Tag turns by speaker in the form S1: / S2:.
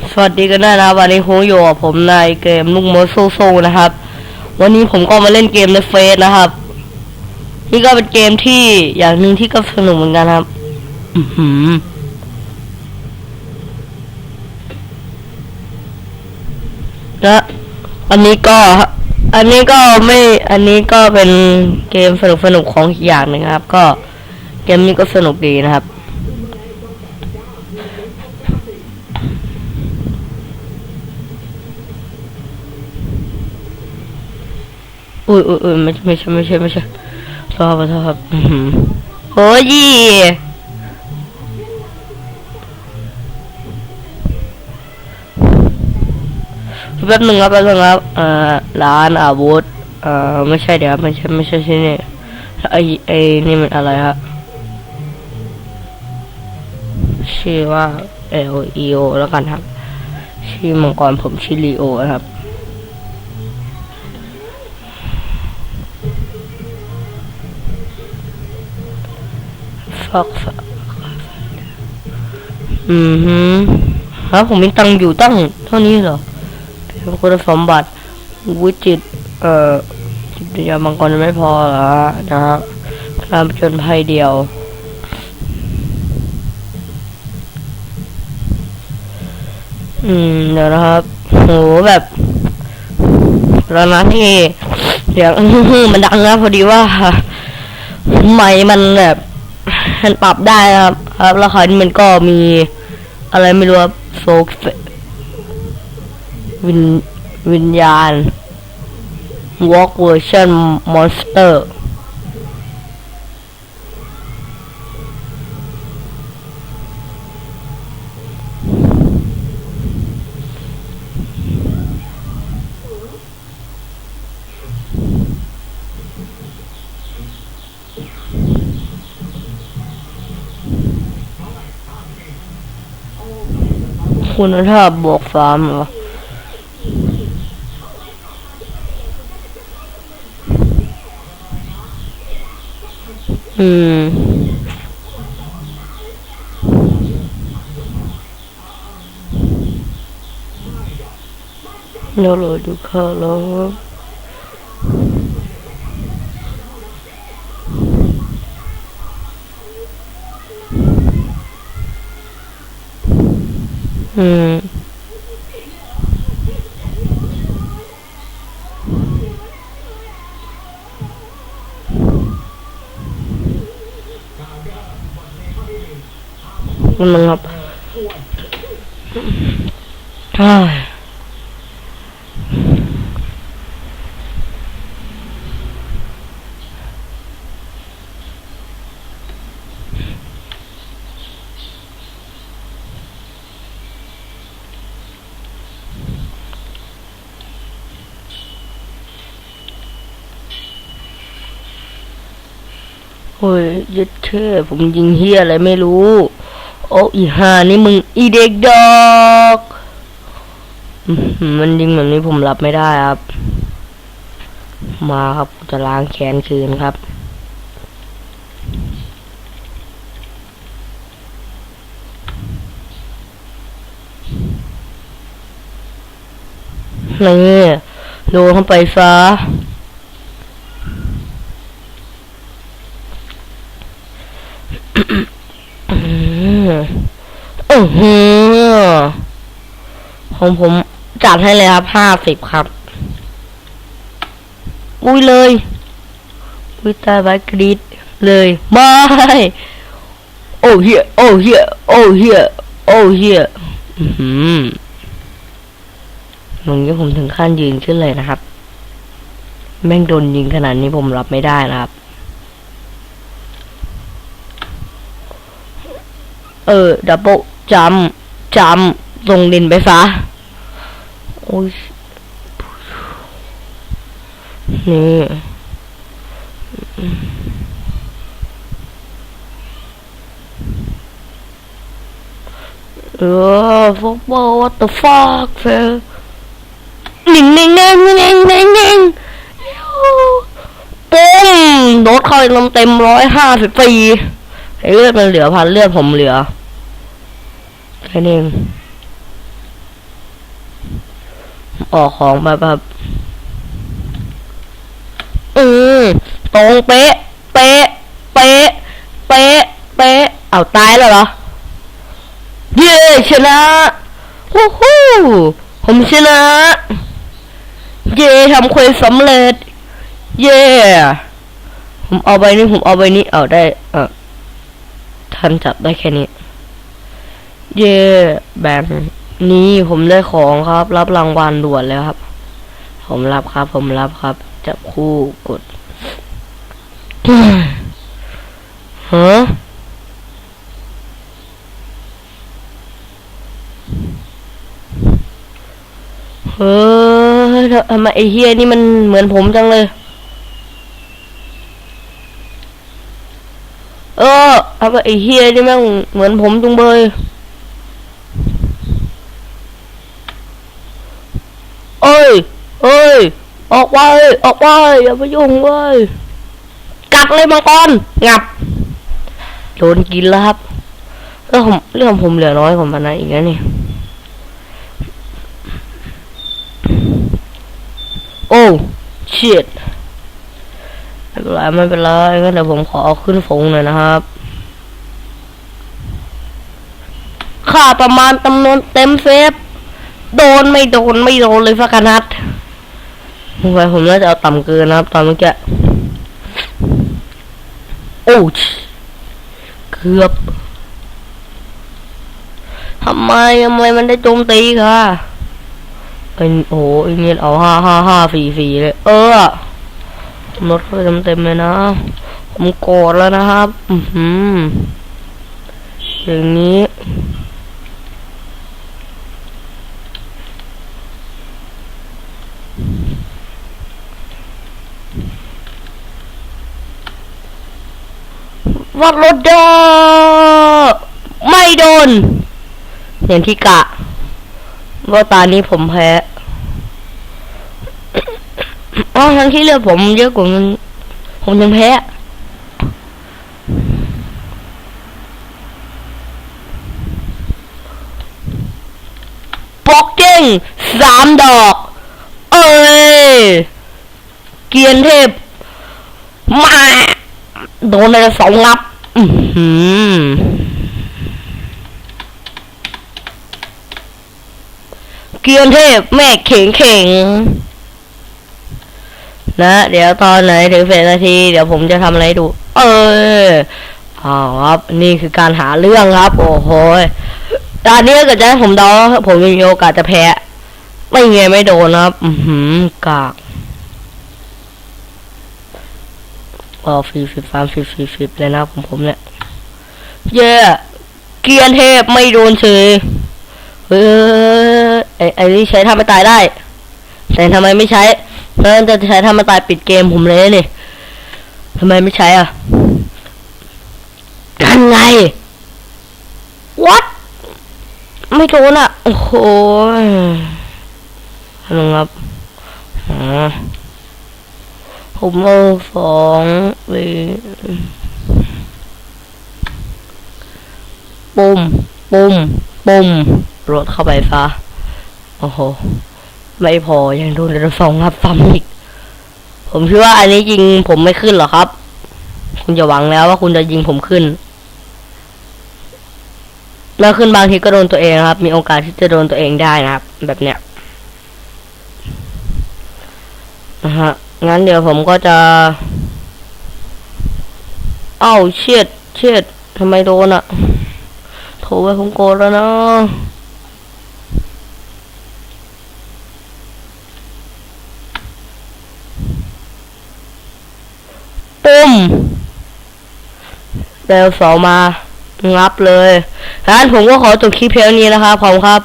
S1: สวัสดีกันด้วยนะวันนี้คงอยู่กับผมในเกมลูกโมโซโซนะครับ วันนี้ผมก็มาเล่นเกมในเฟซนะครับ นี่ก็เป็นเกมที่อย่างหนึ่งที่ก็สนุกเหมือนกันครับ อือหือและอันนี้ก็ อันนี้ก็ไม่ อันนี้ก็เป็นเกมสนุกสนุกของอีกอย่างหนึ่งครับ ก็เกมนี้ก็สนุกดีนะครับ อุ้ยอุ้ยอุ้ยไม่ใช่ไม่ใช่ไม่ใช่ไม่ใช่โทษครับโทษครับโอ้ยแป๊บหนึ่งครับแป๊บหนึงครับเอ่อร้านอาวุธเอ่อไม่ใช่เดี๋ยวไม่ใช่ไม่ใช่ที่นี่ไอไอนี่มันอะไรฮะชื่อว่า L E O แล้วกันครับชื่อมังกรผมชื่อลีโอนะครับ อกอกอืมฮึฮะผมมีตังอยู่ตั้งเท่านี้เหรอเป็นคุณสมบัติวิจิต เอ่อจิตวิญาณมังกรไม่พอเหรอนะฮะการจญภัยเดียวอืมเดี๋ยวนะครับโหแบบแล้วนะที่เดี๋ยวมันดังนะพอดีว่า ไมค์มันแบบ ปรับได้ครับ ครับแล้วคราวนี้มันก็มีอะไรไม่รู้ครับโฟกวินวิญญาณ Walk Version Monster คุณถ้าบวกสามเหรออืม เดี๋ยวเราดูค่ะแล้วอืมมันมันครับ เฮ้ย โอ้ยยึดเท่ผมยิงเฮียอะไรไม่รู้ โอ้อีห่านี่มึงอีเด็กดอกมันยิงแบบนี้ผมรับไม่ได้ครับ มาครับจะล้างแค้นคืนครับนี่โดนเข้าไปซะ อืมอือหือของผมจัดให้เลยครับห้าสิบครับ อุ้ยเลยอุ้ยตายไปกรีดเลยไม่โอ้เฮียโอ้เฮียโอ้เฮียโอ้เฮียอือหือตรงนี้ผมถึงขั้นยืนขึ้นเลยนะครับ แม่งโดนยิงขนาดนี้ผมรับไม่ได้นะครับ เออ ดับเบิลจัมจัมลงดินไปซะโอ้ยนี่เออฟุตบอล what the fuck เฟลนิ่งนิ่งนิ่งนิ่งนิ่งนิ่งปุ้มโดดเข้าเต็มเต็มร้อยห้าสิบปีไอ้ เลือดมันเหลือพันเลือดผมเหลือแค่นี้ออกของแบบแบบอืมตรงเป๊ะ เป๊ะ เป๊ะ เป๊ะ เป๊ะ เอาตายแล้วเหรอ เย้ชนะวู้ฮู้ผมชนะ เย้ทำเควสสำเร็จ เย้ผมเอาใบนี้ผมเอาใบนี้เอาได้ เออ ท่านจับได้แค่นี้ เย้แบบนี้ผมได้ของครับ รับรางวัลด่วนเลยครับ ผมรับครับ ผมรับครับ จับคู่กดฮะเฮ้ยทำไมไอ้เฮียนี่มันเหมือนผมจังเลย เออทำไมไอ้เฮียนี่แม่งเหมือนผมจุงเบยเอ้ยเอ้ย ออกไป ออกไป อย่ามายุ่งเว้ย กัดเลยมังกร งับ โดนกินแล้วครับ เรื่องผมเรื่องผมเหลือน้อยกว่ามันนะอีกแล้วนี่ โอ้ชิตไม่เป็นไรไม่เป็นไรงั้นเดี๋ยวผมขอเอาขึ้นฟงหน่อยนะครับ ค่าประมาณจำนวนเต็มเซฟ โดนไม่โดนไม่โดนเลยสักนัดผมไปผมน่าจะเอาต่ำเกินนะครับ ตอนเมื่อกี้โอ้ชเกือบทำไมทำไมมันได้โจมตีค่ะไอ้โอ้โหไอ้เงี้ยเอาห้าห้าห้าสี่สี่เลย เออลดเข้าไปเต็มๆเลยนะ ผมโกรธแล้วนะครับ อือหืออย่างนี้ วัดรถเดอไม่โดน อย่างที่กะว่าตานี้ผมแพ้อ๋อทั้งที่เลือดผมเยอะกว่ามันผมยังแพ้ปอกเก้งสามดอก เอ้ย เกียนเทพ มา โดนไปสองงับ อือหือเกียนเทพแม่เข่งเข่งนะ เดี๋ยวตอนไหนถึงเฟสนาที เดี๋ยวผมจะทำอะไรดู เอออ๋อครับ นี่คือการหาเรื่องครับ โอ้โหตอนนี้เกิดจะให้ผมเดาผมมีโอกาสจะแพ้ ไม่ไงไม่โดนครับ อือหือกาก ก็ฟรีฟรีฟามฟรีฟรีฟรีเลยนะครับของผมเนี่ย เย้เกียนเทพไม่โดนเฉยเฮ้ยไอไอนี่ใช้ทำให้ตายได้ แต่ทำไมไม่ใช้ เพราะจะใช้ทำมาตายปิดเกมผมเลยนี่ทำไมไม่ใช้อะกันไง what ไม่โดนอะ โอ้โหนึงครับอ๋อ ผมเอาสองไปปุ่ม ปุ่ม ปุ่มรถเข้าไปซะ โอ้โห ไม่พอ ยังโดนเดือนสองครับซ้ำอีก ผมคิดว่าอันนี้ยิงผมไม่ขึ้นหรอกครับ คุณจะหวังแล้วว่าคุณจะยิงผมขึ้นแล้วขึ้นบางทีก็โดนตัวเองครับ มีโอกาสที่จะโดนตัวเองได้นะครับ แบบเนี้ยนะฮะ งั้นเดี๋ยวผมก็จะ เอ้าเชียดเชียดทำไมโดนอะโถไว้ผมโกรธแล้วนะปุ้มเร็วสองมา งับเลยงั้นผมก็ขอจบคลิปเพียงนี้นะครับขอบคุณครับ